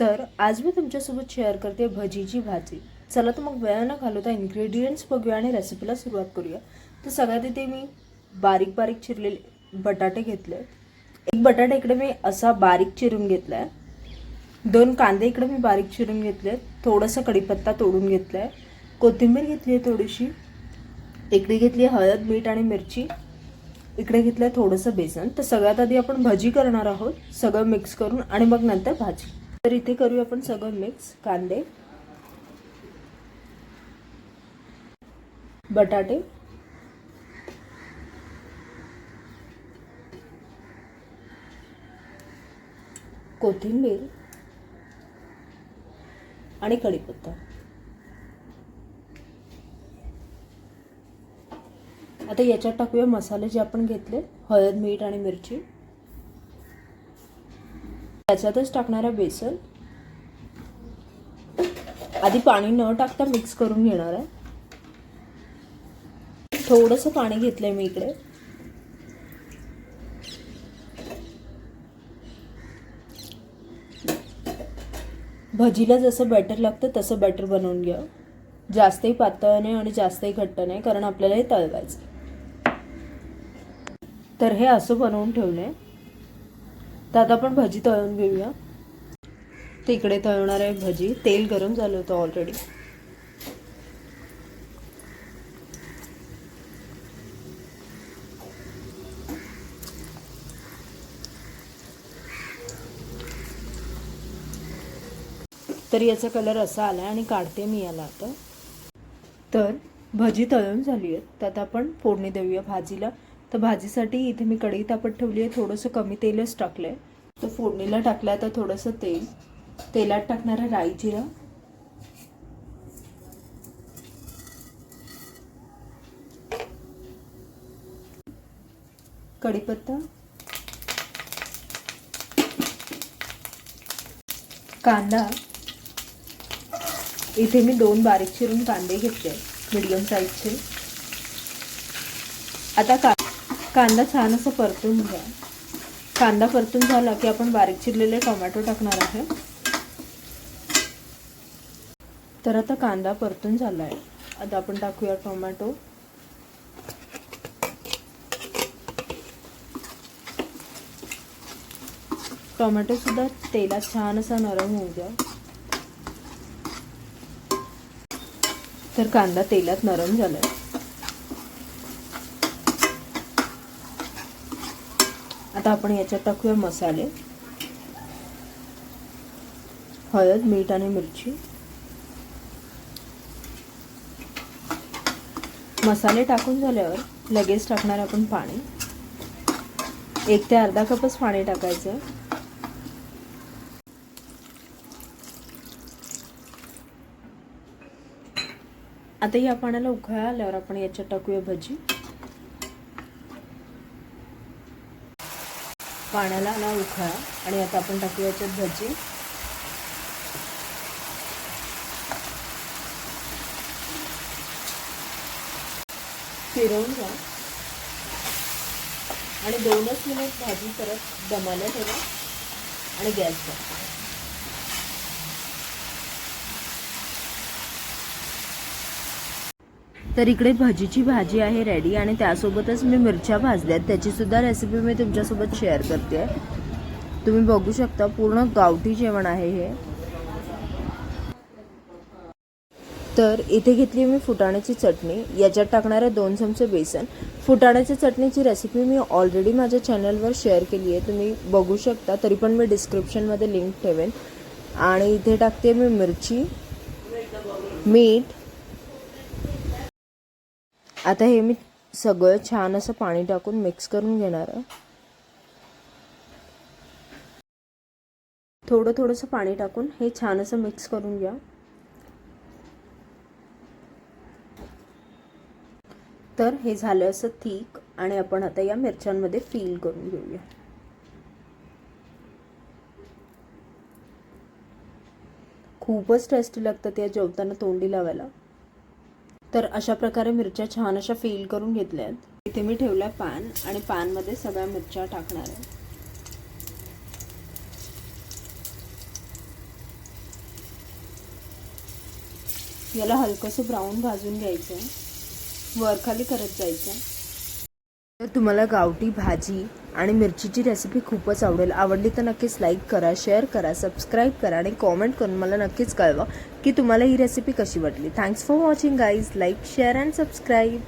तर आज मी तुमच्यासोबत शेअर करते भजीची भाजी. चला तर मग वेळ न घालवता इन्ग्रेडियंट्स बघूया आणि रेसिपीला सुरुवात करूया. तर सगळ्यात इथे मी बारीक बारीक चिरलेले बटाटे घेतले. एक बटाटा इकडे मी असा बारीक चिरून घेतला आहे दोन कांदे इकडे मी बारीक चिरून घेतले. थोडंसं कढीपत्ता तोडून घेतला आहे कोथिंबीर घेतली आहे थोडीशी. इकडे घेतली आहे हळद मीठ आणि मिरची. इकडे घेतलं आहे थोडंसं बेसन. तर सगळ्यात आधी आपण भजी करणार आहोत. सगळं मिक्स करून आणि मग नंतर भाजी. तर इथे करूया आपण सगळं मिक्स कांदे बटाटे कोथिंबीर आणि कढीपत्ता. आता याच्यात टाकूया मसाले जे आपण घेतले हळद मीठ आणि मिरची. त्याच्यातच टाकणार आहे बेसन. आधी पाणी न टाकता मिक्स करून घेणार आहे. थोडंसं पाणी घेतलंय मी इकडे. भजीला जसं बॅटर लागतं तसं बॅटर बनवून घ्या. जास्तही पातळ नाही आणि जास्तही घट्ट नाही कारण आपल्याला हे तळवायचं तर हे असं बनवून ठेवले तर आता आपण भजी तळून घेऊया. तिकडे तळणार आहे भजी तेल गरम झालं होतं ऑलरेडी तर याचा कलर असा आला आणि काढते मी याला आता. तर भजी तळून झाली आहे त्यात आपण फोडणी देऊया भाजीला. तर भाजीसाठी इथे मी कढई तापत ठेवली आहे. थोडंसं कमी तेलच टाकलं आहे तर फोडणीला टाकलं आहे तर थोडंसं तेल. तेलात टाकणार आहे राई जिरा. कढीपत्ता. कांदा. इथे मी दोन बारीक चिरून कांदे घेतले मीडियम साईजचे. आता का कांदा छान असं परतून घ्या. कांदा परतून झाला की आपण बारीक चिरलेले टोमॅटो टाकणार आहे. तर आता कांदा परतून झाला आहे आता आपण टाकूया टोमॅटो. टोमॅटो सुद्धा तेलात छान असा नरम होऊ द्या. तर कांदा तेलात नरम झाला आहे आता आपण याच्यात टाकूया मसाले. हळद मीठ आणि मिरची. मसाले टाकून झाल्यावर लगेच टाकणार आपण पाणी. एक ते अर्धा कपच पाणी टाकायचं. आता या पाण्याला उकळा आल्यावर आपण याच्यात टाकूया भजी. पाण्याला आला उखळा आणि आता आपण टाकूया याच्यात भजी. फिरवून घ्या. आणि दोनच मिनिट भाजी परत दमायला ठेवा आणि गॅस करा. तर इकडे भजीची भाजी आहे रेडी आणि त्यासोबतच मी मिरच्या भाजल्यात त्याचीसुद्धा रेसिपी मी तुमच्यासोबत शेअर करते. तुम्ही बघू शकता पूर्ण गावठी जेवण आहे हे. तर इथे घेतली मी फुटाण्याची चटणी. याच्यात टाकणार आहे दोन चमचे बेसन. फुटाण्याच्या चटणीची रेसिपी मी ऑलरेडी माझ्या चॅनलवर शेअर केली आहे. तुम्ही बघू शकता तरी पण मी डिस्क्रिप्शनमध्ये लिंक ठेवेन. आणि इथे टाकते मी मिरची मीठ आता हे मी सगळं छान असं पाणी टाकून मिक्स करून घेणार आहे. थोडं थोडंसं पाणी टाकून हे छान असं मिक्स करून घ्या. तर हे झालं असं थीक आणि आपण आता या मिरच्यांमध्ये फील करून घेऊया. खूपच टेस्टी लागतं त्या जेवताना तोंडी लावायला. तर अशा प्रकारे मिरच्या छान अशा फील करून घेतल्या आहेत इथे मी ठेवलं आहे पान आणि पानमध्ये सगळ्या मिरच्या टाकणार आहे. याला हलकंसं ब्राऊन भाजून घ्यायचं वरखाली करत जायचं तर तुम्हाला गावठी भाजी आणि मिरचीची रेसिपी खूपच आवडेल. आवडली तर नक्कीच लाईक करा शेअर करा सबस्क्राईब करा आणि कॉमेंट करून मला नक्कीच कळवा की तुम्हाला ही रेसिपी कशी वाटली. Thanks for watching guys like share and subscribe